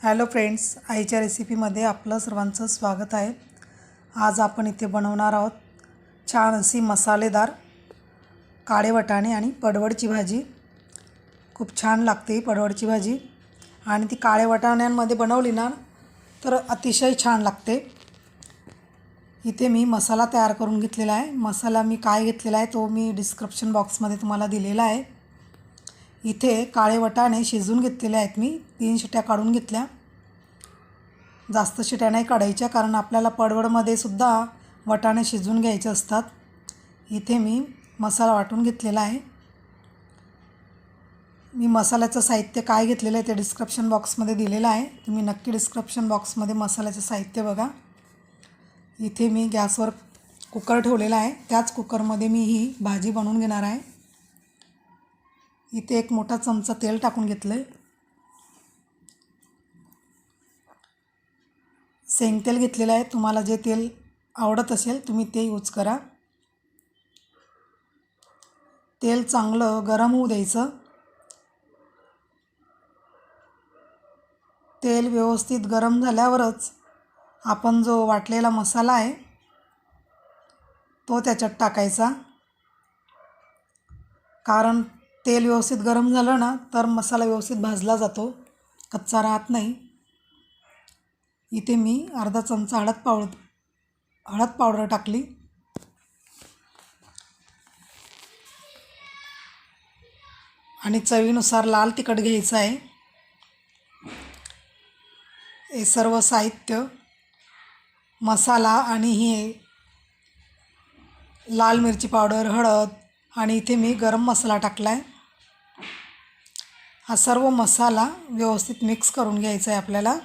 Hello friends आईच्या रेसिपीमध्ये आपलं सर्वांचं स्वागत आहे. आज आपण इथे बनवणार आहोत छान अशी मसालेदार काळे वटाणे आणि पडवडची भाजी. खूप छान लागते ही पडवडची भाजी. आणि ती काळे वटाण्यांमध्ये बनवली ना तर अतिशय छान लागते. इथे मी मसाला तयार करून घेतलेला आहे. मसाला मी काय घेतलेला आहे तो मी डिस्क्रिप्शन बॉक्समध्ये तुम्हाला दिलेला आहे. इथे काळे वटाणे शिजून घेतलेले आहेत मी. तीन शिट्या काढून घेतल्या. जास्त शिट्या नाही काढायच्या कारण आपल्याला पडवडमध्ये सुद्धा वटाणे शिजवून घ्यायचे असतात. इथे मी मसाला वाटून घेतलेला आहे. मी मसाल्याचं साहित्य काय घेतलेलं आहे ते डिस्क्रिप्शन बॉक्समध्ये दिलेलं आहे. तुम्ही नक्की डिस्क्रिप्शन बॉक्समध्ये मसाल्याचं साहित्य बघा. इथे मी गॅसवर कुकर ठेवलेला आहे. त्याच कुकरमध्ये मी ही भाजी बनवून घेणार आहे. इथे एक मोठा चमचा तेल टाकून घेतलं आहे शेंगतेल घेतलेलं आहे. तुम्हाला जे तेल आवडत असेल तुम्ही ते यूज करा. तेल चांगलं गरम होऊ द्यायचं. तेल व्यवस्थित गरम झाल्यावरच आपण जो वाटलेला मसाला आहे तो त्याच्यात टाकायचा. कारण तेल व्यवस्थित गरम झालं ना तर मसाला व्यवस्थित भाजला जातो. कच्चा राहत नाही. इथे मी अर्धा चमचा हळद पावड हळद पावडर टाकली. आणि चवीनुसार लाल तिखट घ्यायचं आहे. हे सर्व साहित्य मसाला आणि हे लाल मिरची पावडर हळद आणि इथे मी गरम मसाला टाकला आहे हा सर्व मसाला व्यवस्थित मिक्स करून घ्यायचा आहे आपल्याला.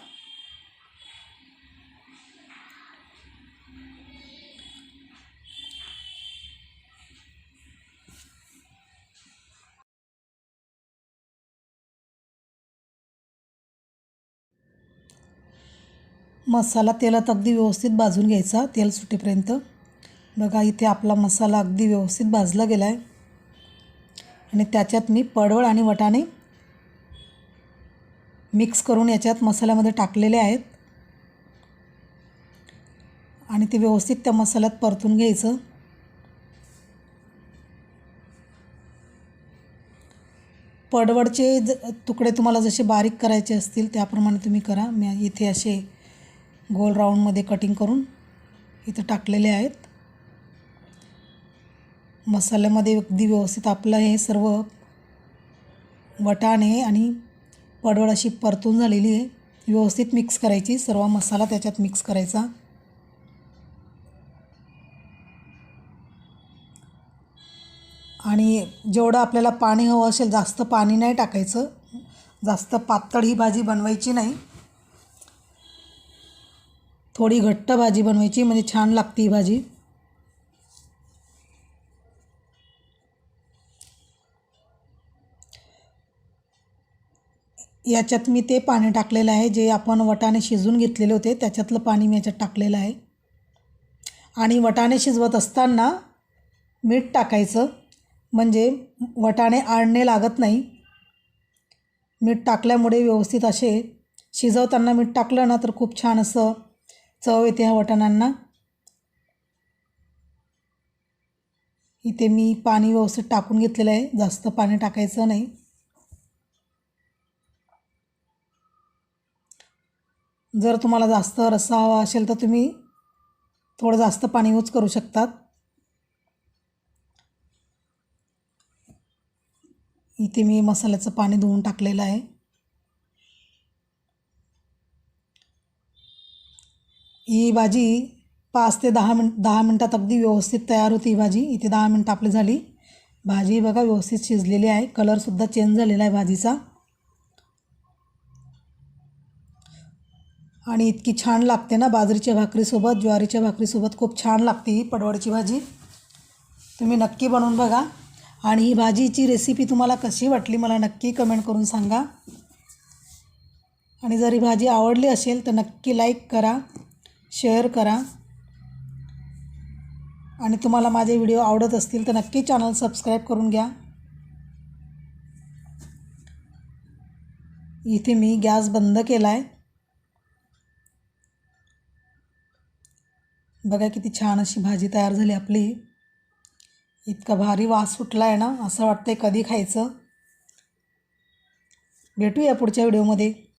मसाला तेलात अगदी व्यवस्थित भाजून घ्यायचा तेल सुटेपर्यंत. बघा इथे आपला मसाला अगदी व्यवस्थित भाजला गेला आहे आणि त्याच्यात मी पडवळ आणि वटाणे मिक्स करून याच्यात मसाल्यामध्ये टाकलेले आहेत. आणि ते व्यवस्थित त्या मसाल्यात परतून घ्यायचं. पडवळचे ज तुकडे तुम्हाला जसे बारीक करायचे असतील त्याप्रमाणे तुम्ही करा. मी इथे असे गोल राऊंडमध्ये कटिंग करून इथं टाकलेले आहेत. मसाल्यामध्ये अगदी व्यवस्थित आपलं हे सर्व वटाणे आणि पडवळ अशी परतून झालेली आहे. व्यवस्थित मिक्स करायची. सर्व मसाला त्याच्यात मिक्स करायचा. आणि जेवढं आपल्याला पाणी हवं असेल जास्त पाणी नाही टाकायचं. जास्त पातळ ही भाजी बनवायची नाही. थोडी घट्ट भाजी बनवायची म्हणजे छान लागते ही भाजी. याच्यात मी ते पाणी टाकलेलं आहे जे आपण वटाने शिजून घेतलेले होते त्याच्यातलं पाणी मी याच्यात टाकलेलं आहे. आणि वटाणे शिजवत असताना मीठ टाकायचं म्हणजे वटाणे आळणे लागत नाही. मीठ टाकल्यामुळे व्यवस्थित असे शिजवताना मीठ टाकलं ना तर खूप छान असं चव येते ह्या वटाण्यांना. इथे मी पाणी व्यवस्थित टाकून घेतलेलं आहे जास्त पाणी टाकायचं नाही. जर तुम्हाला जास्त रस्सा हवा असेल तर तुम्ही थोडं जास्त पाणी यूज करू शकतात. इथे मी मसाल्याचं पाणी धुवून टाकलेलं आहे. ही भाजी पाच ते दहा मिन दहा मिनटात अगदी व्यवस्थित तयार होती ही भाजी. इथे दहा मिनटं आपली झाली. भाजी बघा व्यवस्थित शिजलेली आहे. कलरसुद्धा चेंज झालेला आहे भाजीचा. आणि इतकी छान लागते ना बाजरीच्या भाकरीसोबत ज्वारीच्या भाकरीसोबत. खूप छान लागते ही पडवळची भाजी. तुम्ही नक्की बनवून बघा. आणि ही भाजीची रेसिपी तुम्हाला कशी वाटली मला नक्की कमेंट करून सांगा. आणि जर ही भाजी आवडली असेल तर नक्की लाईक करा शेअर करा. आणि तुम्हाला माझे व्हिडिओ आवडत असतील तर नक्की चॅनल सबस्क्राईब करून घ्या. इथे मी गॅस बंद केला आहे बघा किती छान अशी भाजी तयार झाली आपली. इतका भारी वास सुटला आहे ना असं वाटतंय कधी खायचं. भेटूया पुढच्या व्हिडिओमध्ये.